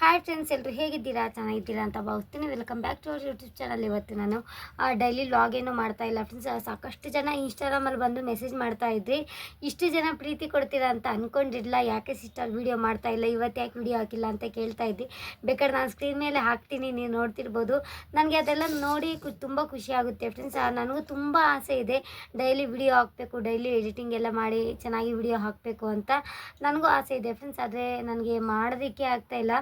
Hi friends ಎಲ್ಲರೂ ಹೇಗಿದ್ದೀರಾ? ಚೆನ್ನಾಗಿದ್ದೀರಾ ಅಂತ ಭಾವಿಸ್ತೀನಿ. Welcome back to our YouTube channel ಇವತ್ತು ನಾನು ಡೈಲಿ ಲಾಗ್ ಏನೂ ಮಾಡ್ತಾ ಇಲ್ಲ ಫ್ರೆಂಡ್ಸ್ ಸಾಕಷ್ಟು ಜನ ಇನ್ಸ್ಟಾಗ್ರಾಮಲ್ಲಿ ಬಂದು ಮೆಸೇಜ್ ಮಾಡ್ತಾ ಇದ್ರಿ. ಇಷ್ಟು ಜನ ಪ್ರೀತಿ ಕೊಡ್ತೀರಾ ಅಂತ ಅಂದ್ಕೊಂಡಿರಲಿಲ್ಲ ಯಾಕೆ ಸಿಸ್ಟರ್ ವೀಡಿಯೋ ಮಾಡ್ತಾ ಇಲ್ಲ? ಇವತ್ತು ಯಾಕೆ ವೀಡಿಯೋ ಹಾಕಿಲ್ಲ ಅಂತ ಕೇಳ್ತಾ ಇದ್ರಿ. ಬೇಕಾದ್ರೆ ನಾನು ಸ್ಕ್ರೀನ್ ಮೇಲೆ ಹಾಕ್ತೀನಿ. ನೀವು ನೋಡ್ತಿರ್ಬೋದು. ನನಗೆ ಅದೆಲ್ಲ ನೋಡಿ ತುಂಬ ಖುಷಿ ಆಗುತ್ತೆ ಫ್ರೆಂಡ್ಸ್ ನನಗೂ ತುಂಬ ಆಸೆ ಇದೆ. ಡೈಲಿ ವಿಡಿಯೋ ಹಾಕಬೇಕು ಡೈಲಿ ಎಡಿಟಿಂಗ್ ಎಲ್ಲ ಮಾಡಿ ಚೆನ್ನಾಗಿ ವಿಡಿಯೋ ಹಾಕಬೇಕು ಅಂತ ನನಗೂ ಆಸೆ ಇದೆ ಫ್ರೆಂಡ್ಸ್ ಆದರೆ, ನನಗೆ ಮಾಡೋದಕ್ಕೆ ಆಗ್ತಾಯಿಲ್ಲ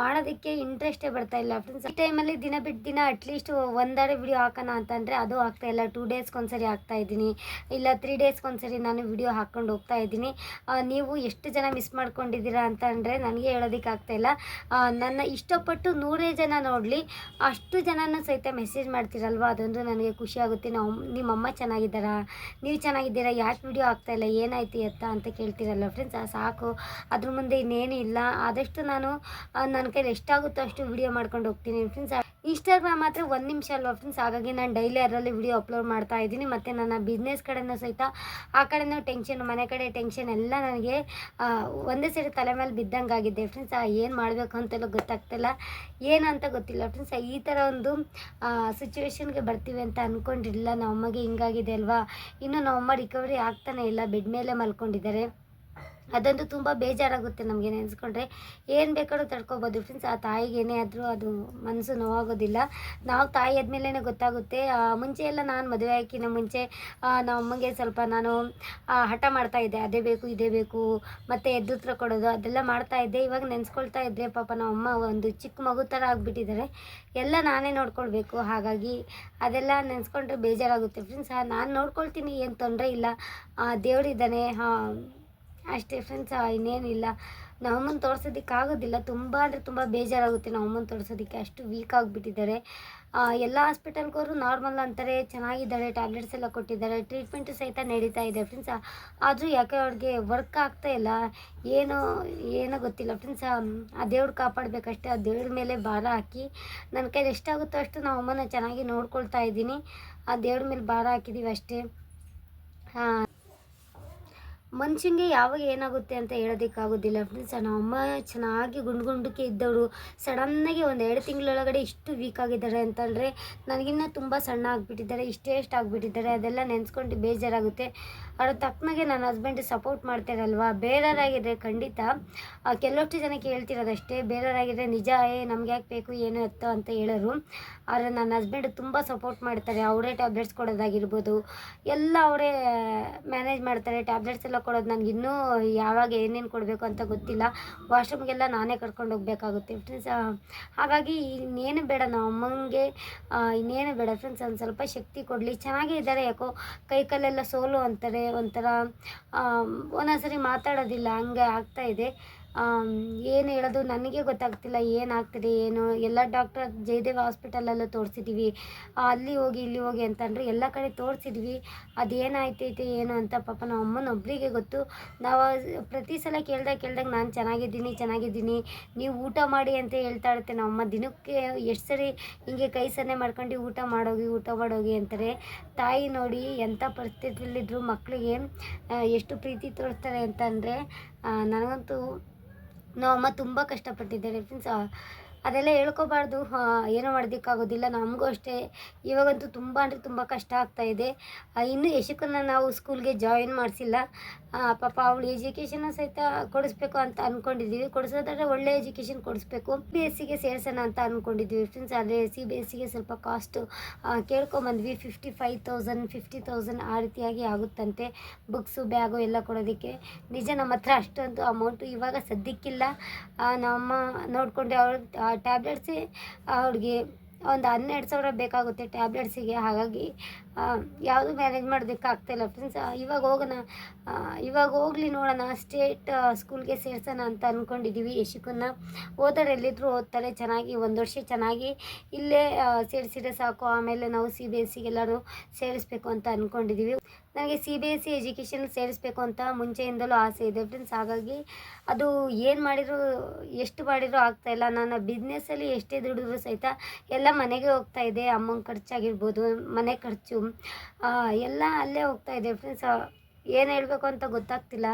ಮಾಡೋದಕ್ಕೆ ಇಂಟ್ರೆಸ್ಟೇ ಬರ್ತಾ ಇಲ್ಲ. ಫ್ರೆಂಡ್ಸ್ ಈ ಟೈಮಲ್ಲಿ ದಿನ ಬಿಟ್ಟು ದಿನ ಅಟ್ಲೀಸ್ಟ್ ಒಂದಾರೆ ವಿಡಿಯೋ ಹಾಕೋಣ ಅಂತಂದರೆ ಅದು ಆಗ್ತಾ ಇಲ್ಲ. ಟೂ ಡೇಸ್ಗೆ ಒಂದ್ಸರಿ ಹಾಕ್ತಾ ಇದ್ದೀನಿ. ಇಲ್ಲ ತ್ರೀ ಡೇಸ್ಗೆ ಒಂದ್ಸರಿ ನಾನು ವಿಡಿಯೋ ಹಾಕ್ಕೊಂಡು ಹೋಗ್ತಾ ಇದ್ದೀನಿ. ನೀವು ಎಷ್ಟು ಜನ ಮಿಸ್ ಮಾಡ್ಕೊಂಡಿದ್ದೀರಾ ಅಂತಂದರೆ ನನಗೆ ಹೇಳೋದಕ್ಕೆ ಆಗ್ತಾ ಇಲ್ಲ. ನನ್ನ ಇಷ್ಟಪಟ್ಟು ನೂರೇ ಜನ ನೋಡಲಿ. ಅಷ್ಟು ಜನನ ಸಹಿತ ಮೆಸೇಜ್ ಮಾಡ್ತೀರಲ್ವ? ಅದೊಂದು ನನಗೆ ಖುಷಿ ಆಗುತ್ತೆ. ನಾವು ನಿಮ್ಮಮ್ಮ ಚೆನ್ನಾಗಿದ್ದಾರಾ? ನೀವು ಚೆನ್ನಾಗಿದ್ದೀರಾ? ಯಾಕೆ ವಿಡಿಯೋ ಇಲ್ಲ? ಏನಾಯ್ತು ಎತ್ತ ಅಂತ ಕೇಳ್ತೀರಲ್ಲ ಫ್ರೆಂಡ್ಸ್ ಸಾಕು. ಅದ್ರ ಮುಂದೆ ಇನ್ನೇನು ಇಲ್ಲ. ಆದಷ್ಟು ನಾನು ನನ್ನ ಕೈಲಿ ಎಷ್ಟಾಗುತ್ತೋ ಅಷ್ಟು ವಿಡಿಯೋ ಮಾಡ್ಕೊಂಡು ಹೋಗ್ತೀನಿ ಫ್ರೆಂಡ್ಸ್ ಇನ್ಸ್ಟಾಗ್ರಾಮ್ ಮಾತ್ರ ಒಂದು ನಿಮಿಷ ಅಲ್ವಾ ಫ್ರೆಂಡ್ಸ್ ಹಾಗಾಗಿ ನಾನು ಡೈಲಿ ಅದರಲ್ಲಿ ವಿಡಿಯೋ ಅಪ್ಲೋಡ್ ಮಾಡ್ತಾ ಇದ್ದೀನಿ. ಮತ್ತು ನನ್ನ ಬಿಸ್ನೆಸ್ ಕಡೆನೂ ಸಹಿತ ಆ ಕಡೆನೂ ಟೆನ್ಷನ್ ಮನೆ ಕಡೆ ಟೆನ್ಷನ್ ಎಲ್ಲ ನನಗೆ ಒಂದೇ ಸರಿ ತಲೆ ಮೇಲೆ ಬಿದ್ದಂಗೆ ಆಗಿದೆ ಫ್ರೆಂಡ್ಸ್ ಏನು ಮಾಡಬೇಕು ಅಂತೆಲ್ಲ ಗೊತ್ತಾಗ್ತಿಲ್ಲ. ಏನು ಅಂತ ಗೊತ್ತಿಲ್ಲ ಫ್ರೆಂಡ್ಸ್ ಈ ಥರ ಒಂದು ಸಿಚುವೇಶನ್ಗೆ ಬರ್ತೀವಿ ಅಂತ ಅಂದ್ಕೊಂಡಿರಲಿಲ್ಲ ನಮ್ಮಮ್ಮಗೆ ಹಿಂಗಾಗಿದೆ ಅಲ್ವಾ? ಇನ್ನೂ ನಮ್ಮಮ್ಮ ರಿಕವರಿ ಆಗ್ತಾನೆ ಇಲ್ಲ. ಬೆಡ್ ಮೇಲೆ ಮಲ್ಕೊಂಡಿದ್ದಾರೆ. ಅದಂತೂ ತುಂಬ ಬೇಜಾರಾಗುತ್ತೆ ನಮಗೆ ನೆನೆಸ್ಕೊಂಡ್ರೆ. ಏನು ಬೇಕಾದ್ರೂ ತಡ್ಕೊಬೋದು ಫ್ರೆಂಡ್ಸ್ ಆ ತಾಯಿಗೆ ಏನೇ ಆದರೂ ಅದು ಮನಸ್ಸು ನೋವಾಗೋದಿಲ್ಲ. ನಾವು ತಾಯಿ ಆದಮೇಲೆ ಗೊತ್ತಾಗುತ್ತೆ. ಮುಂಚೆ ಎಲ್ಲ ನಾನು ಮದುವೆ ಹಾಕಿನ ಮುಂಚೆ ನಮ್ಮ ಅಮ್ಮಗೆ ಸ್ವಲ್ಪ ನಾನು ಹಠ ಮಾಡ್ತಾ ಇದ್ದೆ. ಅದೇ ಬೇಕು, ಇದೇ ಬೇಕು, ಮತ್ತು ಎದ್ದುತ್ರ ಕೊಡೋದು, ಅದೆಲ್ಲ ಮಾಡ್ತಾ ಇದ್ದೆ. ಇವಾಗ ನೆನೆಸ್ಕೊಳ್ತಾ ಇದ್ದರೆ ಪಾಪ ನಮ್ಮ ಅಮ್ಮ ಒಂದು ಚಿಕ್ಕ ಮಗು ಥರ ಆಗಿಬಿಟ್ಟಿದ್ದಾರೆ ಎಲ್ಲ ನಾನೇ ನೋಡ್ಕೊಳ್ಬೇಕು. ಹಾಗಾಗಿ ಅದೆಲ್ಲ ನೆನೆಸ್ಕೊಂಡ್ರೆ ಬೇಜಾರಾಗುತ್ತೆ ಫ್ರೆಂಡ್ಸ್ ನಾನು ನೋಡ್ಕೊಳ್ತೀನಿ, ಏನು ತೊಂದರೆ ಇಲ್ಲ. ದೇವರಿದ್ದಾನೆ ಹಾಂ ಅಷ್ಟೇ ಫ್ರೆಂಡ್ಸ್ ಇನ್ನೇನಿಲ್ಲ. ನಮ್ಮನ್ನು ತೋರ್ಸೋದಕ್ಕೆ ಆಗೋದಿಲ್ಲ. ತುಂಬ ಅಂದರೆ ತುಂಬ ಬೇಜಾರಾಗುತ್ತೆ ನಮ್ಮನ್ನು ತೋರಿಸೋದಕ್ಕೆ. ಅಷ್ಟು ವೀಕ್ ಆಗಿಬಿಟ್ಟಿದ್ದಾರೆ. ಎಲ್ಲ ಹಾಸ್ಪಿಟಲ್ಗೋರು ನಾರ್ಮಲ್ ಅಂತಾರೆ. ಚೆನ್ನಾಗಿದ್ದಾರೆ. ಟ್ಯಾಬ್ಲೆಟ್ಸ್ ಎಲ್ಲ ಕೊಟ್ಟಿದ್ದಾರೆ. ಟ್ರೀಟ್ಮೆಂಟು ಸಹಿತ ನಡೀತಾ ಇದೆ ಫ್ರೆಂಡ್ಸ್ ಆದರೂ ಯಾಕೆ ಅವ್ರಿಗೆ ವರ್ಕ್ ಆಗ್ತಾ ಇಲ್ಲ? ಏನೋ ಏನೋ ಗೊತ್ತಿಲ್ಲ ಫ್ರೆಂಡ್ಸ್ ಆ. ದೇವ್ರು ಕಾಪಾಡಬೇಕಷ್ಟೇ. ಆ ದೇವ್ರ ಮೇಲೆ ಭಾರ ಹಾಕಿ ನನ್ನ ಕೈಲಿ ಎಷ್ಟಾಗುತ್ತೋ ಅಷ್ಟು ನಾವು ಅಮ್ಮನ ಚೆನ್ನಾಗಿ ನೋಡ್ಕೊಳ್ತಾ ಇದ್ದೀನಿ. ಆ ದೇವ್ರ ಮೇಲೆ ಭಾರ ಹಾಕಿದ್ದೀವಿ ಅಷ್ಟೇ ಹಾಂ ಮನುಷ್ಯಂಗೆ ಯಾವಾಗ ಏನಾಗುತ್ತೆ ಅಂತ ಹೇಳೋದಕ್ಕಾಗೋದಿಲ್ಲ. ಫ್ರೆಂಡ್ಸ್ ನಮ್ಮಮ್ಮ ಚೆನ್ನಾಗಿ ಗುಂಡು ಗುಂಡಕ್ಕೆ ಇದ್ದವರು ಸಡನ್ನಾಗಿ ಒಂದು ಎರಡು ತಿಂಗಳೊಳಗಡೆ ಇಷ್ಟು ವೀಕ್ ಆಗಿದ್ದಾರೆ ಅಂತಂದರೆ ನನಗಿನ್ನ ತುಂಬ ಸಣ್ಣ ಆಗಿಬಿಟ್ಟಿದ್ದಾರೆ, ಇಷ್ಟೇ ಎಷ್ಟು ಆಗಿಬಿಟ್ಟಿದ್ದಾರೆ, ಅದೆಲ್ಲ ನೆನೆಸ್ಕೊಂಡು ಬೇಜಾರಾಗುತ್ತೆ. ಅದ್ರ ತಕ್ಕನಾಗೆ ನನ್ನ ಹಸ್ಬೆಂಡ್ ಸಪೋರ್ಟ್ ಮಾಡ್ತಾರಲ್ವಾ ಬೇರೆಯವರಾಗಿದ್ದರೆ ಖಂಡಿತ ಕೆಲವಷ್ಟು ಜನ ಹೇಳ್ತಿರೋದಷ್ಟೇ ಬೇರೆಯವರಾಗಿದ್ದರೆ ನಿಜ, ಏ, ನಮ್ಗೆ ಯಾಕೆ ಬೇಕು, ಏನು ಎತ್ತೋ ಅಂತ ಹೇಳೋರು. ಆದರೆ ನನ್ನ ಹಸ್ಬೆಂಡ್ ತುಂಬ ಸಪೋರ್ಟ್ ಮಾಡ್ತಾರೆ, ಅವರೇ ಟ್ಯಾಬ್ಲೆಟ್ಸ್ ಕೊಡೋದಾಗಿರ್ಬೋದು, ಎಲ್ಲ ಅವರೇ ಮ್ಯಾನೇಜ್ ಮಾಡ್ತಾರೆ ಟ್ಯಾಬ್ಲೆಟ್ಸ್ ಎಲ್ಲ ಕೊಡೋದು ನನಗೆ ಇನ್ನೂ ಯಾವಾಗ ಏನೇನು ಕೊಡಬೇಕು ಅಂತ ಗೊತ್ತಿಲ್ಲ. ವಾಶ್ರೂಮ್ಗೆಲ್ಲ ನಾನೇ ಕರ್ಕೊಂಡು ಹೋಗ್ಬೇಕಾಗುತ್ತೆ ಫ್ರೆಂಡ್ಸ್ ಹಾಗಾಗಿ ಇನ್ನೇನು ಬೇಡ ನಮ್ಮ ಅಮ್ಮಂಗೆ ಇನ್ನೇನು ಬೇಡ ಫ್ರೆಂಡ್ಸ್ ಒಂದು ಸ್ವಲ್ಪ ಶಕ್ತಿ ಕೊಡಲಿ. ಚೆನ್ನಾಗೇ ಇದ್ದಾರೆ ಯಾಕೋ ಕೈ ಕಾಲೆಲ್ಲ ಸೋಲು ಅಂತಾರೆ. ಒಂಥರ ಒಂದೊಂದು ಸರಿ ಮಾತಾಡೋದಿಲ್ಲ. ಹಂಗೆ ಆಗ್ತಾ ಇದೆ. ಆಮ್, ಏನು ಹೇಳೋದು? ನನಗೆ ಗೊತ್ತಾಗ್ತಿಲ್ಲ ಏನಾಗ್ತಿದೆ ಏನು? ಎಲ್ಲ ಡಾಕ್ಟರ್ ಜಯದೇವ್ ಹಾಸ್ಪಿಟಲಲ್ಲೂ ತೋರಿಸಿದ್ದೀವಿ ಅಲ್ಲಿ ಹೋಗಿ, ಇಲ್ಲಿ ಹೋಗಿ ಅಂತಂದರೆ ಎಲ್ಲ ಕಡೆ ತೋರಿಸಿದ್ವಿ. ಅದೇನಾಯ್ತೈತೆ, ಏನು ಅಂತ ಪಾಪ ನಮ್ಮ ಅಮ್ಮನ ಒಬ್ಬರಿಗೆ ಗೊತ್ತು. ನಾವು ಪ್ರತಿ ಸಲ ಕೇಳ್ದಾಗ ಕೇಳ್ದಾಗ ನಾನು ಚೆನ್ನಾಗಿದ್ದೀನಿ ಚೆನ್ನಾಗಿದ್ದೀನಿ. ನೀವು ಊಟ ಮಾಡಿ ಅಂತ ಹೇಳ್ತಾ ಇರುತ್ತೆ. ನಮ್ಮಮ್ಮ ದಿನಕ್ಕೆ ಎಷ್ಟು ಸರಿ ಹಿಂಗೆ ಕೈ ಸನ್ನೆ ಮಾಡ್ಕೊಂಡು ಊಟ ಮಾಡೋಗಿ ಊಟ ಮಾಡೋಗಿ ಅಂತಾರೆ. ತಾಯಿ ನೋಡಿ ಎಂಥ ಪರಿಸ್ಥಿತಿಯಲ್ಲಿದ್ದರೂ ಮಕ್ಕಳಿಗೆ ಎಷ್ಟು ಪ್ರೀತಿ ತೋರಿಸ್ತಾರೆ ಅಂತಂದರೆ ನನಗಂತೂ ನಮ್ಮಮ್ಮ ತುಂಬ ಕಷ್ಟಪಟ್ಟಿದ್ದಾರೆ ಫ್ರೆಂಡ್ಸ್ ಅದೆಲ್ಲ ಹೇಳ್ಕೊಬಾರ್ದು. ಏನೋ ಮಾಡೋದಕ್ಕಾಗೋದಿಲ್ಲ. ನಮಗೂ ಅಷ್ಟೇ. ಇವಾಗಂತೂ ತುಂಬ ಅಂದರೆ ತುಂಬ ಕಷ್ಟ ಆಗ್ತಾ ಇದೆ. ಇನ್ನೂ ಯಶಕ್ಕನ್ನ ನಾವು ಸ್ಕೂಲ್ಗೆ ಜಾಯಿನ್ ಮಾಡಿಸಿಲ್ಲ. ಪಾಪ ಅವಳು ಎಜುಕೇಷನ್ನ ಸಹಿತ ಕೊಡಿಸ್ಬೇಕು ಅಂತ ಅಂದ್ಕೊಂಡಿದ್ದೀವಿ ಕೊಡಿಸೋದಾದ್ರೆ ಒಳ್ಳೆ ಎಜುಕೇಷನ್ ಕೊಡಿಸ್ಬೇಕು. ಬಿ ಎಸ್ ಸಿಗೆ ಸೇರಿಸೋಣ ಅಂತ ಅಂದ್ಕೊಂಡಿದ್ದೀವಿ ಫ್ರೆಂಡ್ಸ್ ಆದರೆ ಸಿ ಬಿ ಎಸ್ ಸಿಗೆ ಸ್ವಲ್ಪ cost ಕೇಳ್ಕೊಂಬಂದ್ವಿ. Fifty five thousand fifty thousand ಆ ರೀತಿಯಾಗಿ ಆಗುತ್ತಂತೆ. ಬುಕ್ಸು ಬ್ಯಾಗು ಎಲ್ಲ ಕೊಡೋದಕ್ಕೆ. ನಿಜ ನಮ್ಮ ಹತ್ರ ಅಷ್ಟೊಂದು ಅಮೌಂಟು ಇವಾಗ ಸದ್ಯಕ್ಕಿಲ್ಲ. ನಮ್ಮ ನೋಡಿಕೊಂಡು ಅವಳು ಟ್ಯಾಬ್ಲೆಟ್ಸೇ ಅವ್ರಿಗೆ ಒಂದು ಹನ್ನೆರಡು ಸಾವಿರ ಬೇಕಾಗುತ್ತೆ ಟ್ಯಾಬ್ಲೆಟ್ಸಿಗೆ ಹಾಗಾಗಿ ಯಾವುದು ಮ್ಯಾನೇಜ್ ಮಾಡೋದಕ್ಕೆ ಆಗ್ತಾಯಿಲ್ಲ ಫ್ರೆಂಡ್ಸ್ ಇವಾಗ ಹೋಗೋಣ. ಇವಾಗ ಹೋಗ್ಲಿ ನೋಡೋಣ. ಸ್ಟೇಟ್ ಸ್ಕೂಲ್ಗೆ ಸೇರ್ಸೋಣ ಅಂತ ಅಂದ್ಕೊಂಡಿದ್ದೀವಿ ಯಶಿಕನ್ನ ಓದೋರು ಎಲ್ಲಿದ್ರು ಓದ್ತಾರೆ ಚೆನ್ನಾಗಿ ಒಂದು ವರ್ಷ ಚೆನ್ನಾಗಿ ಇಲ್ಲೇ ಸೇರಿಸಿದ್ರೆ ಸಾಕು. ಆಮೇಲೆ ನಾವು ಸಿ ಬಿ ಎಸ್ ಸಿಗೆಲ್ಲರೂ ಸೇರಿಸ್ಬೇಕು ಅಂತ ಅಂದ್ಕೊಂಡಿದ್ದೀವಿ ನನಗೆ C B S C education ಸೇರಿಸ್ಬೇಕು ಅಂತ ಮುಂಚೆಯಿಂದಲೂ ಆಸೆ ಇದೆ ಫ್ರೆಂಡ್ಸ್ ಹಾಗಾಗಿ ಅದು ಏನು ಮಾಡಿದರೂ, ಎಷ್ಟು ಮಾಡಿದರೂ ಆಗ್ತಾಯಿಲ್ಲ ನಾನು ಬಿಸ್ನೆಸ್ಸಲ್ಲಿ ಎಷ್ಟೇ ದುಡಿದ್ರು ಸಹಿತ ಎಲ್ಲ ಮನೆಗೆ ಹೋಗ್ತಾ ಇದೆ. ಅಮ್ಮನ ಖರ್ಚಾಗಿರ್ಬೋದು, ಮನೆ ಖರ್ಚು ಎಲ್ಲ ಅಲ್ಲೇ ಹೋಗ್ತಾ ಇದೆ ಫ್ರೆಂಡ್ಸ್ ಏನು ಹೇಳಬೇಕು ಅಂತ ಗೊತ್ತಾಗ್ತಿಲ್ಲ.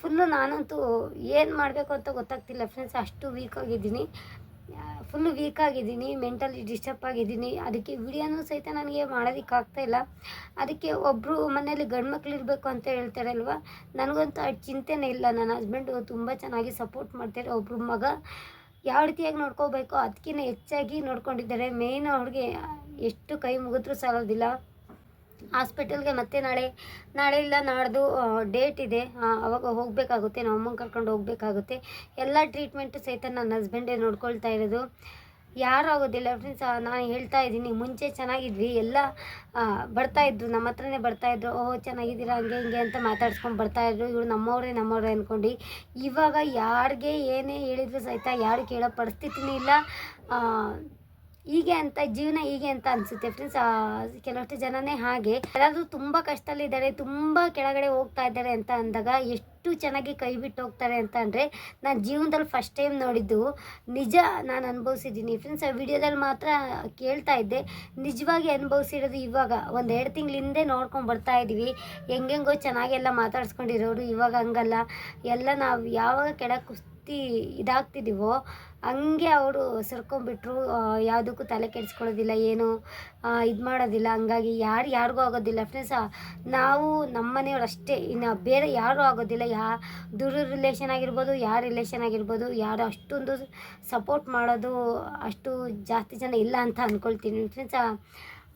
ಫುಲ್ಲು ನಾನಂತೂ ಏನು ಮಾಡಬೇಕು ಅಂತ ಗೊತ್ತಾಗ್ತಿಲ್ಲ ಫ್ರೆಂಡ್ಸ್ ಅಷ್ಟು ವೀಕ್ ಆಗಿದ್ದೀನಿ. ಫುಲ್ಲು ವೀಕ್ ಆಗಿದ್ದೀನಿ ಮೆಂಟಲಿ ಡಿಸ್ಟರ್ಬ್ ಆಗಿದ್ದೀನಿ. ಅದಕ್ಕೆ ವಿಡಿಯೋನೂ ಸಹಿತ ನನಗೆ ಮಾಡೋದಕ್ಕೆ ಆಗ್ತಾಯಿಲ್ಲ ಅದಕ್ಕೆ ಒಬ್ಬರು ಮನೇಲಿ ಗಂಡು ಮಕ್ಳು ಇರಬೇಕು ಅಂತ ಹೇಳ್ತಾರಲ್ವ? ನನಗಂತೂ ಅಷ್ಟು ಚಿಂತೆನೇ ಇಲ್ಲ. ನನ್ನ ಹಸ್ಬೆಂಡು ತುಂಬ ಚೆನ್ನಾಗಿ ಸಪೋರ್ಟ್ ಮಾಡ್ತಾರೆ. ಒಬ್ಬರು ಮಗ ಯಾವ ರೀತಿಯಾಗಿ ನೋಡ್ಕೋಬೇಕು ಅದಕ್ಕಿಂತ ಹೆಚ್ಚಾಗಿ ನೋಡ್ಕೊಂಡಿದ್ದಾರೆ. ಮೇಯ್ನ್ ಅವ್ರಿಗೆ ಎಷ್ಟು ಕೈ ಮುಗಿದ್ರೂ ಸಾಲೋದಿಲ್ಲ. ಹಾಸ್ಪಿಟಲ್ಗೆ ಮತ್ತೆ ನಾಳೆ ನಾಳೆ ಇಲ್ಲ, ನಾಡ್ದು ಡೇಟ್ ಇದೆ. ಅವಾಗ ಹೋಗಬೇಕಾಗುತ್ತೆ. ನಮ್ಮ ಅಮ್ಮನ ಕರ್ಕೊಂಡು ಹೋಗಬೇಕಾಗುತ್ತೆ. ಎಲ್ಲ ಟ್ರೀಟ್ಮೆಂಟು ಸಹಿತ ನನ್ನ ಹಸ್ಬೆಂಡೇ ನೋಡ್ಕೊಳ್ತಾ ಇರೋದು. ಯಾರು ಆಗೋದಿಲ್ಲ. ಫ್ರೆಂಡ್ಸ್ ನಾನು ಹೇಳ್ತಾ ಇದ್ದೀನಿ. ಮುಂಚೆ ಚೆನ್ನಾಗಿದ್ವಿ. ಎಲ್ಲ ಬರ್ತಾಯಿದ್ರು ನಮ್ಮ ಹತ್ರನೇ ಬರ್ತಾಯಿದ್ರು ಓಹ್, ಚೆನ್ನಾಗಿದ್ದೀರಾ? ಹಂಗೆ, ಹಿಂಗೆ ಅಂತ ಮಾತಾಡ್ಸ್ಕೊಂಡು ಬರ್ತಾಯಿದ್ರು ಇವರು ನಮ್ಮವ್ರೇ, ನಮ್ಮವರೇ ಅಂದ್ಕೊಂಡು ಇವಾಗ ಯಾರಿಗೆ ಏನೇ ಹೇಳಿದ್ರು ಸಹಿತ ಯಾರು ಕೇಳೋ ಪರಿಸ್ಥಿತಿನೂ ಇಲ್ಲ. ಹೀಗೆ ಅಂತ, ಜೀವನ ಹೀಗೆ ಅಂತ ಅನಿಸುತ್ತೆ ಫ್ರೆಂಡ್ಸ್ ಕೆಲವಷ್ಟು ಜನನೇ ಹಾಗೆ. ಯಾರಾದರೂ ತುಂಬ ಕಷ್ಟದಲ್ಲಿದ್ದಾರೆ, ತುಂಬ ಕೆಳಗಡೆ ಹೋಗ್ತಾ ಇದ್ದಾರೆ ಅಂತ ಅಂದಾಗ ಎಷ್ಟು ಚೆನ್ನಾಗಿ ಕೈ ಬಿಟ್ಟು ಹೋಗ್ತಾರೆ ಅಂತ ಅಂದರೆ, ನಾನು ಜೀವನದಲ್ಲಿ ಫಸ್ಟ್ ಟೈಮ್ ನೋಡಿದ್ದು ನಿಜ ನಾನು ಅನುಭವಿಸಿದ್ದೀನಿ. ಫ್ರೆಂಡ್ಸ್ ಆ ವಿಡಿಯೋದಲ್ಲಿ ಮಾತ್ರ ಕೇಳ್ತಾ ಇದ್ದೆ. ನಿಜವಾಗಿ ಅನುಭವಿಸಿರೋದು ಇವಾಗ. ಒಂದು ಎರಡು ತಿಂಗಳ ಹಿಂದೆ ನೋಡ್ಕೊಂಡು ಬರ್ತಾ ಇದ್ದೀವಿ ಹೆಂಗೆಂಗೋ ಚೆನ್ನಾಗೆಲ್ಲ ಮಾತಾಡ್ಸ್ಕೊಂಡಿರೋರು ಇವಾಗ ಹಂಗಲ್ಲ. ಎಲ್ಲ ನಾವು ಯಾವಾಗ ಕೆಳ ಕುಸ್ತಿ ಇದಾಗ್ತಿದ್ದೀವೋ ಹಂಗೆ ಅವರು ಸರ್ಕೊಂಡ್ಬಿಟ್ರು ಯಾವುದಕ್ಕೂ ತಲೆ ಕೆಡಿಸ್ಕೊಳ್ಳೋದಿಲ್ಲ, ಏನು ಇದು ಮಾಡೋದಿಲ್ಲ, ಹಂಗಾಗಿ ಯಾರು ಯಾರಿಗೂ ಆಗೋದಿಲ್ಲ. ಫ್ರೆಂಡ್ಸ್ ನಾವು ನಮ್ಮ ಮನೆಯವ್ರು ಅಷ್ಟೇ, ಇನ್ನು ಬೇರೆ ಯಾರೂ ಆಗೋದಿಲ್ಲ. ಯಾ, ದೂರ ರಿಲೇಷನ್ ಆಗಿರ್ಬೋದು, ಯಾರು ರಿಲೇಷನ್ ಆಗಿರ್ಬೋದು, ಯಾರು ಅಷ್ಟೊಂದು ಸಪೋರ್ಟ್ ಮಾಡೋದು ಅಷ್ಟು ಜಾಸ್ತಿ ಜನ ಇಲ್ಲ ಅಂತ ಅಂದ್ಕೊಳ್ತೀನಿ ಫ್ರೆಂಡ್ಸ್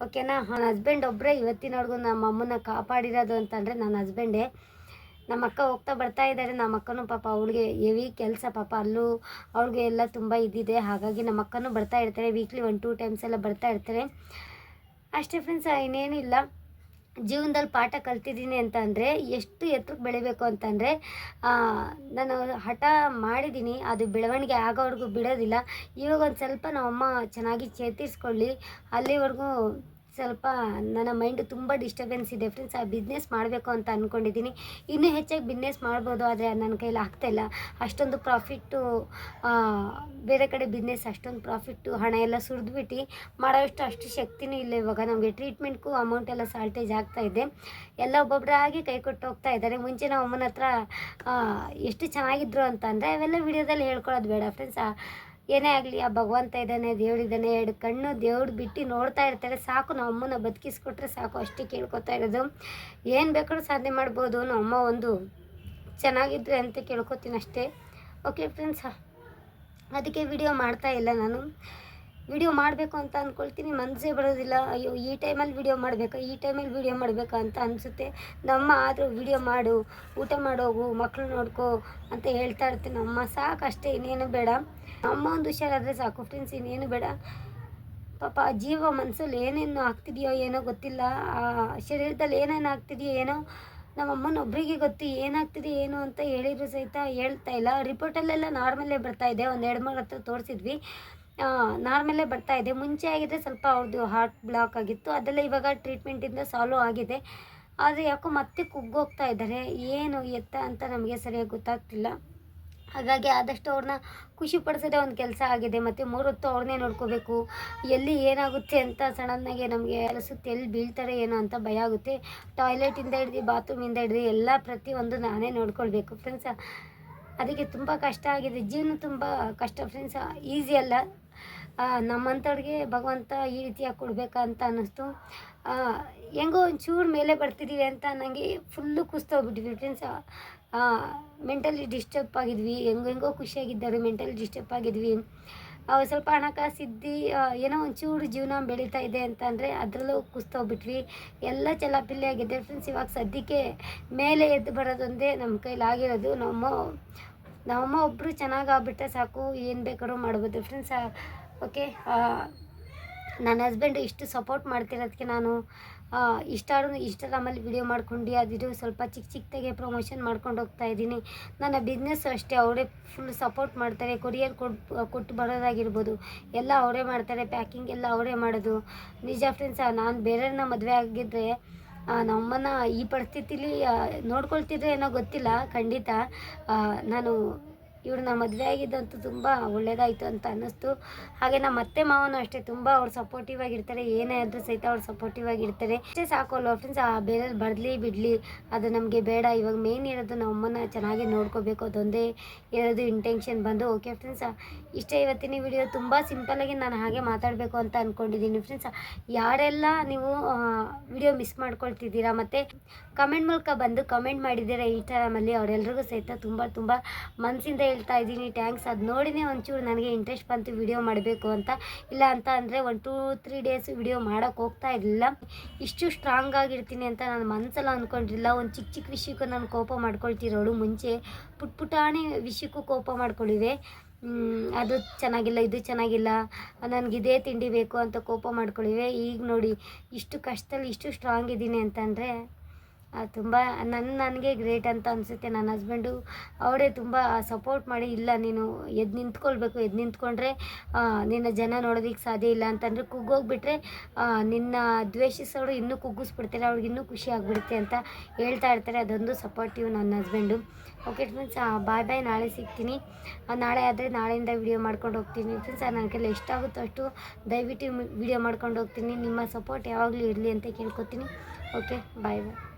ಓಕೆನಾ ನನ್ನ ಹಸ್ಬೆಂಡ್ ಒಬ್ಬರೇ ಇವತ್ತಿನವರೆಗೂ ನಮ್ಮ ಅಮ್ಮನ ಕಾಪಾಡಿರೋದು ಅಂತಂದರೆ ನನ್ನ ಹಸ್ಬೆಂಡೇ ನಮ್ಮ ಅಕ್ಕ ಹೋಗ್ತಾ ಬರ್ತಾ ಇದ್ದಾರೆ. ನಮ್ಮ ಅಕ್ಕನೂ ಪಾಪ ಅವಳಿಗೆ ಹೆವಿ ಕೆಲಸ ಪಾಪ. ಅಲ್ಲೂ ಅವ್ಳಿಗೆ ಎಲ್ಲ ತುಂಬ ಇದಿದೆ. ಹಾಗಾಗಿ ನಮ್ಮ ಅಕ್ಕನೂ ಬರ್ತಾ ಇರ್ತಾರೆ. ವೀಕ್ಲಿ ಒನ್ ಟೂ ಟೈಮ್ಸ್ ಎಲ್ಲ ಬರ್ತಾ ಇರ್ತಾರೆ. ಅಷ್ಟೇ ಫ್ರೆಂಡ್ಸ್ ಇನ್ನೇನಿಲ್ಲ. ಜೀವನದಲ್ಲಿ ಪಾಠ ಕಲ್ತಿದ್ದೀನಿ ಅಂತ ಅಂದರೆ, ಎಷ್ಟು ಎತ್ತರಕ್ಕೆ ಬೆಳಿಬೇಕು ಅಂತಂದರೆ ನಾನು ಹಠ ಮಾಡಿದ್ದೀನಿ. ಅದು ಬೆಳವಣಿಗೆ ಆಗೋವರೆಗೂ ಬಿಡೋದಿಲ್ಲ. ಇವಾಗ ಒಂದು ಸ್ವಲ್ಪ ನಮ್ಮಮ್ಮ ಚೆನ್ನಾಗಿ ಚೇತರಿಸ್ಕೊಳ್ಳಿ ಅಲ್ಲಿವರೆಗೂ ಸ್ವಲ್ಪ ನನ್ನ ಮೈಂಡ್ ತುಂಬ ಡಿಸ್ಟರ್ಬೆನ್ಸ್ ಇದೆ. ಫ್ರೆಂಡ್ಸ್, ಆ ಬಿಸ್ನೆಸ್ ಮಾಡಬೇಕು ಅಂತ ಅಂದ್ಕೊಂಡಿದ್ದೀನಿ ಇನ್ನೂ ಹೆಚ್ಚಾಗಿ ಬಿಸ್ನೆಸ್ ಮಾಡ್ಬೋದು, ಆದರೆ ನನ್ನ ಕೈಲಿ ಆಗ್ತಾಯಿಲ್ಲ ಅಷ್ಟೊಂದು ಪ್ರಾಫಿಟ್ಟು ಬೇರೆ ಕಡೆ ಬಿಸ್ನೆಸ್ ಅಷ್ಟೊಂದು ಪ್ರಾಫಿಟ್ಟು ಹಣ ಎಲ್ಲ ಸುರಿದ್ಬಿಟ್ಟು ಮಾಡೋಷ್ಟು ಅಷ್ಟು ಶಕ್ತಿನೂ ಇಲ್ಲ ಇವಾಗ. ನಮಗೆ ಟ್ರೀಟ್ಮೆಂಟ್ಗೂ ಅಮೌಂಟ್ ಎಲ್ಲ ಸಾಲ್ಟೇಜ್ ಆಗ್ತಾ ಇದೆ. ಎಲ್ಲ ಒಬ್ಬೊಬ್ಬರಾಗಿ ಕೈ ಕೊಟ್ಟು ಹೋಗ್ತಾ ಇದ್ದಾರೆ. ಮುಂಚೆ ನಾವು ಅಮ್ಮನ ಹತ್ರ ಎಷ್ಟು ಚೆನ್ನಾಗಿದ್ರು ಅಂತಂದರೆ ಅವೆಲ್ಲ ವಿಡಿಯೋದಲ್ಲಿ ಹೇಳ್ಕೊಳ್ಳೋದು ಬೇಡ. ಫ್ರೆಂಡ್ಸ್ ಏನೇ ಆಗಲಿ, ಆ ಭಗವಂತ ಇದ್ದಾನೆ ದೇವರಿದ್ದಾನೆ ಎರಡು ಕಣ್ಣು ದೇವ್ರು ಬಿಟ್ಟು ನೋಡ್ತಾ ಇರ್ತಾರೆ. ಸಾಕು ನಮ್ಮ ಅಮ್ಮನ ಬದುಕಿಸ್ಕೊಟ್ರೆ ಸಾಕು, ಅಷ್ಟೇ ಕೇಳ್ಕೊತಾ ಇರೋದು. ಏನು ಬೇಕಾದ್ರೂ ಸಾಧನೆ ಮಾಡ್ಬೋದು ನಮ್ಮ ಅಮ್ಮ ಒಂದು ಚೆನ್ನಾಗಿದ್ರೆ ಅಂತ ಕೇಳ್ಕೊತೀನಿ ಅಷ್ಟೇ. ಓಕೆ ಫ್ರೆಂಡ್ಸ್ ಅದಕ್ಕೆ ವಿಡಿಯೋ ಮಾಡ್ತಾ ಇಲ್ಲ ನಾನು. ವಿಡಿಯೋ ಮಾಡಬೇಕು ಅಂತ ಅಂದ್ಕೊಳ್ತೀನಿ ಮನಸ್ಸೇ ಬರೋದಿಲ್ಲ. ಅಯ್ಯೋ, ಈ ಟೈಮಲ್ಲಿ ವಿಡಿಯೋ ಮಾಡಬೇಕಾ, ಈ ಟೈಮಲ್ಲಿ ವಿಡಿಯೋ ಮಾಡಬೇಕಾ ಅಂತ ಅನಿಸುತ್ತೆ. ನಮ್ಮ ಆದರೂ ವಿಡಿಯೋ ಮಾಡು, ಊಟ ಮಾಡೋಗು ಮಕ್ಕಳು ನೋಡ್ಕೋ ಅಂತ ಹೇಳ್ತಾ ಇರ್ತೀನಿ. ಅಮ್ಮ ಸಾಕು ಅಷ್ಟೇ ಇನ್ನೇನು ಬೇಡ. ಅಮ್ಮ ಒಂದು ಹುಷಾರಾದರೆ ಸಾಕು. ಫ್ರೆಂಡ್ಸ್ ಇನ್ನೇನು ಬೇಡ. ಪಾಪ ಜೀವ ಮನಸ್ಸಲ್ಲಿ ಏನೇನು ಆಗ್ತಿದೆಯೋ ಏನೋ ಗೊತ್ತಿಲ್ಲ. ಆ ಶರೀರದಲ್ಲಿ ಏನೇನು ಆಗ್ತಿದೆಯೋ ಏನೋ ನಮ್ಮ ಅಮ್ಮನ ಒಬ್ಬರಿಗೆ ಗೊತ್ತು ಏನಾಗ್ತಿದೆ, ಏನು ಅಂತ ಹೇಳಿದ್ರು ಸಹಿತ ಹೇಳ್ತಾ ಇಲ್ಲ. ರಿಪೋರ್ಟಲ್ಲೆಲ್ಲ ನಾರ್ಮಲ್ಲೇ ಬರ್ತಾ ಇದೆ. ಒಂದು ಎರಡು ಮೂರು ಹತ್ರ ತೋರಿಸಿದ್ವಿ. ನಾರ್ಮಲ್ಲೇ ಬರ್ತಾ ಇದೆ. ಮುಂಚೆ ಆಗಿದ್ರೆ ಸ್ವಲ್ಪ ಅವ್ರದ್ದು ಹಾರ್ಟ್ ಬ್ಲಾಕ್ ಆಗಿತ್ತು. ಅದೆಲ್ಲ ಇವಾಗ ಟ್ರೀಟ್ಮೆಂಟಿಂದ ಸಾಲ್ವ್ ಆಗಿದೆ. ಆದರೆ ಯಾಕೋ ಮತ್ತೆ ಕುಗ್ಗೋಗ್ತಾ ಇದ್ದಾರೆ. ಏನು ಎತ್ತ ಅಂತ ನಮಗೆ ಸರಿಯಾಗಿ ಗೊತ್ತಾಗ್ತಿಲ್ಲ. ಹಾಗಾಗಿ ಆದಷ್ಟು ಅವ್ರನ್ನ ಖುಷಿ ಪಡಿಸೋದೇ ಒಂದು ಕೆಲಸ ಆಗಿದೆ. ಮತ್ತು ಮೂರು ಹೊತ್ತು ಅವ್ರನ್ನೇ ನೋಡ್ಕೋಬೇಕು. ಎಲ್ಲಿ ಏನಾಗುತ್ತೆ ಅಂತ ಸಡನ್ನಾಗೆ ನಮಗೆ ಅನಿಸುತ್ತೆ ಎಲ್ಲಿ ಬೀಳ್ತಾರೆ ಏನೋ ಅಂತ ಭಯ ಆಗುತ್ತೆ. ಟಾಯ್ಲೆಟಿಂದ ಹಿಡ್ದು ಬಾತ್ರೂಮಿಂದ ಹಿಡ್ದು ಎಲ್ಲ ಪ್ರತಿಯೊಂದು ನಾನೇ ನೋಡ್ಕೊಳ್ಬೇಕು. ಫ್ರೆಂಡ್ಸ ಅದಕ್ಕೆ ತುಂಬ ಕಷ್ಟ ಆಗಿದೆ. ಜೀವನ ತುಂಬ ಕಷ್ಟ ಫ್ರೆಂಡ್ಸ್ ಈಸಿ ಅಲ್ಲ. ನಮ್ಮಂಥವ್ರಿಗೆ ಭಗವಂತ ಈ ರೀತಿಯಾಗಿ ಕೊಡಬೇಕಂತ ಅನ್ನಿಸ್ತು. ಹೆಂಗೋ ಒಂಚೂರು ಮೇಲೆ ಬರ್ತಿದ್ದೀವಿ ಅಂತ ನನಗೆ ಫುಲ್ಲು ಕುಸ್ತೋಗ್ಬಿಟ್ಟಿದ್ವಿ ಫ್ರೆಂಡ್ಸ್ ಮೆಂಟಲಿ ಡಿಸ್ಟರ್ಬ್ ಆಗಿದ್ವಿ ಹೆಂಗೋ ಹೆಂಗೋ ಖುಷಿಯಾಗಿದ್ದಾರೆ ಮೆಂಟಲಿ ಡಿಸ್ಟರ್ಬ್ ಆಗಿದ್ವಿ. ಸ್ವಲ್ಪ ಹಣಕಾಸು ಇದ್ದು ಆ, ಏನೋ ಒಂಚೂರು ಜೀವನ ಬೆಳೀತಾ ಇದೆ ಅಂತ ಅಂದರೆ ಅದರಲ್ಲೂ ಕುಸ್ತೋಗ್ಬಿಟ್ವಿ ಎಲ್ಲ ಚಲಾಪಿಲ್ಲಿ ಆಗಿದೆ ಫ್ರೆಂಡ್ಸ್ ಇವಾಗ ಸದ್ಯಕ್ಕೆ ಮೇಲೆ ಎದ್ದು ಬರೋದೊಂದೇ ನಮ್ಮ ಕೈಲಾಗಿರೋದು ನಮ್ಮ ನಮ್ಮಮ್ಮ ಒಬ್ಬರು ಚೆನ್ನಾಗಿ ಆಗ್ಬಿಟ್ರೆ ಸಾಕು ಏನು ಬೇಕಾದ್ರೂ ಮಾಡ್ಬೋದು. ಫ್ರೆಂಡ್ಸ್ ಓಕೆ ನನ್ನ ಹಸ್ಬೆಂಡ್ ಇಷ್ಟು ಸಪೋರ್ಟ್ ಮಾಡ್ತಿರೋದಕ್ಕೆ ನಾನು ಇಷ್ಟಾರು ಇನ್ಸ್ಟಾಗ್ರಾಮಲ್ಲಿ ವಿಡಿಯೋ ಮಾಡ್ಕೊಂಡು ಅದಿದು ಸ್ವಲ್ಪ ಚಿಕ್ಕ ಚಿಕ್ಕದಾಗೆ ಪ್ರಮೋಷನ್ ಮಾಡ್ಕೊಂಡು ಹೋಗ್ತಾ ಇದ್ದೀನಿ. ನನ್ನ ಬಿಸ್ನೆಸ್ ಅಷ್ಟೇ ಅವರೇ ಫುಲ್ ಸಪೋರ್ಟ್ ಮಾಡ್ತಾರೆ ಕೊರಿಯರ್ ಕೊಟ್ಟು ಕೊಟ್ಟು ಬರೋದಾಗಿರ್ಬೋದು. ಎಲ್ಲ ಅವರೇ ಮಾಡ್ತಾರೆ ಪ್ಯಾಕಿಂಗ್ ಎಲ್ಲ ಅವರೇ ಮಾಡೋದು. ನಿಜ ಫ್ರೆಂಡ್ಸ್ ನಾನು ಬೇರೆಯವ್ರನ್ನ ಮದುವೆ ಆಗಿದ್ದರೆ ನಮ್ಮನ್ನು ಈ ಪರಿಸ್ಥಿತಿಲಿ ನೋಡ್ಕೊಳ್ತಿದ್ರೆ ಏನೋ ಗೊತ್ತಿಲ್ಲ ಖಂಡಿತ. ಆ, ನಾನು ನಮ್ಮ ಮದುವೆ ಆಗಿದ್ದಂತೂ ತುಂಬ ಒಳ್ಳೇದಾಯಿತು ಅಂತ ಅನ್ನಿಸ್ತು. ಹಾಗೆ ನಮ್ಮ ಅತ್ತೆ ಮಾವನು ಅಷ್ಟೇ ತುಂಬ ಅವ್ರು ಸಪೋರ್ಟಿವ್ ಆಗಿರ್ತಾರೆ. ಏನೇ ಆದರೂ ಸಹಿತ ಅವ್ರು ಸಪೋರ್ಟಿವ್ ಆಗಿರ್ತಾರೆ. ಅಷ್ಟೇ ಸಾಕು ಅಲ್ವಾ ಫ್ರೆಂಡ್ಸ್ ಆ ಬೇರೆ ಬರಲಿ ಬಿಡಲಿ. ಅದು ನಮಗೆ ಬೇಡ. ಇವಾಗ ಮೇನ್ ಇರೋದು ನಮ್ಮ ಅಮ್ಮನ ಚೆನ್ನಾಗಿ ನೋಡ್ಕೋಬೇಕು. ಅದೊಂದೇ ಇರೋದು ಇಂಟೆನ್ಷನ್ ಬಂದು. ಓಕೆ ಫ್ರೆಂಡ್ಸ್ ಇಷ್ಟೇ ಇವತ್ತಿನ ವಿಡಿಯೋ ತುಂಬ ಸಿಂಪಲ್ಲಾಗಿ ನಾನು ಹಾಗೆ ಮಾತಾಡಬೇಕು ಅಂತ ಅಂದ್ಕೊಂಡಿದ್ದೀನಿ ಫ್ರೆಂಡ್ಸ್ ಯಾರೆಲ್ಲ ನೀವು ವಿಡಿಯೋ ಮಿಸ್ ಮಾಡ್ಕೊಳ್ತಿದ್ದೀರಾ ಮತ್ತು ಕಮೆಂಟ್ ಮೂಲಕ ಬಂದು ಕಮೆಂಟ್ ಮಾಡಿದ್ದೀರಾ ಈ ಟೈಮಲ್ಲಿ ಅವರೆಲ್ಲರಿಗೂ ಸಹಿತ ತುಂಬ ತುಂಬ ಮನಸ್ಸಿಂದ ಹೇಳ್ತಾ ಇದ್ದೀನಿ ಟ್ಯಾಂಕ್ಸ್ ಅದು ನೋಡಿನೇ ಒಂಚೂರು ನನಗೆ ಇಂಟ್ರೆಸ್ಟ್ ಬಂತು ವಿಡಿಯೋ ಮಾಡಬೇಕು ಅಂತ. ಇಲ್ಲ ಅಂತ ಅಂದರೆ one two three days video ಮಾಡೋಕ್ಕೆ ಹೋಗ್ತಾ ಇರಲಿಲ್ಲ. ಇಷ್ಟು ಸ್ಟ್ರಾಂಗ್ ಆಗಿರ್ತೀನಿ ಅಂತ ನಾನು ಮನಸ್ಸಲ್ಲ ಅಂದ್ಕೊಂಡಿರಲಿಲ್ಲ ಒಂದು ಚಿಕ್ಕ ಚಿಕ್ಕ ವಿಷಯಕ್ಕೂ ನಾನು ಕೋಪ ಮಾಡ್ಕೊಳ್ತಿರೋಳು ಮುಂಚೆ. ಪುಟ್ ಪುಟಾಣಿ ವಿಷಯಕ್ಕೂ ಕೋಪ ಮಾಡ್ಕೊಂಡಿವೆ ಅದು ಚೆನ್ನಾಗಿಲ್ಲ, ಇದು ಚೆನ್ನಾಗಿಲ್ಲ. ನನಗಿದೇ ತಿಂಡಿ ಬೇಕು ಅಂತ ಕೋಪ ಮಾಡ್ಕೊಳ್ಳಿವೆ ಈಗ ನೋಡಿ, ಇಷ್ಟು ಕಷ್ಟದಲ್ಲಿ ಇಷ್ಟು ಸ್ಟ್ರಾಂಗ್ ಇದ್ದೀನಿ ಅಂತಂದರೆ ತುಂಬ ನನ್ನ ನನಗೆ ಗ್ರೇಟ್ ಅಂತ ಅನಿಸುತ್ತೆ. ನನ್ನ ಹಸ್ಬೆಂಡು ಅವರೇ ತುಂಬ ಸಪೋರ್ಟ್ ಮಾಡಿ, ಇಲ್ಲ ನೀನು ಎದ್ದು ನಿಂತ್ಕೊಳ್ಬೇಕು ಎದ್ದು ನಿಂತ್ಕೊಂಡ್ರೆ ನಿನ್ನ ಜನ ನೋಡೋದಕ್ಕೆ ಸಾಧ್ಯ ಇಲ್ಲ ಅಂತಂದರೆ ಕುಗ್ಗೋಗ್ಬಿಟ್ರೆ ನಿನ್ನ ದ್ವೇಷಿಸೋರು ಇನ್ನೂ ಕುಗ್ಗಿಸ್ಬಿಡ್ತಾರೆ, ಅವ್ರಿಗೆ ಇನ್ನೂ ಖುಷಿ ಆಗಿಬಿಡುತ್ತೆ ಅಂತ ಹೇಳ್ತಾ ಇರ್ತಾರೆ. ಅದೊಂದು ಸಪೋರ್ಟಿವ್ ನನ್ನ husband okay friends bye bye ನಾಳೆ ಸಿಗ್ತೀನಿ. ನಾಳೆ ಆದರೆ ನಾಳೆಯಿಂದ ವಿಡಿಯೋ ಮಾಡ್ಕೊಂಡು ಹೋಗ್ತೀನಿ. ಫ್ರೆಂಡ್ಸ್ ನನ್ನ ಕೈಲಿ ಎಷ್ಟಾಗುತ್ತೋ ಅಷ್ಟು ದಯವಿಟ್ಟು ವಿಡಿಯೋ ಮಾಡ್ಕೊಂಡು ಹೋಗ್ತೀನಿ. ನಿಮ್ಮ ಸಪೋರ್ಟ್ ಯಾವಾಗಲೂ ಇರಲಿ ಅಂತ ಕೇಳ್ಕೊತೀನಿ. ಓಕೆ ಬಾಯ್ ಬಾಯ್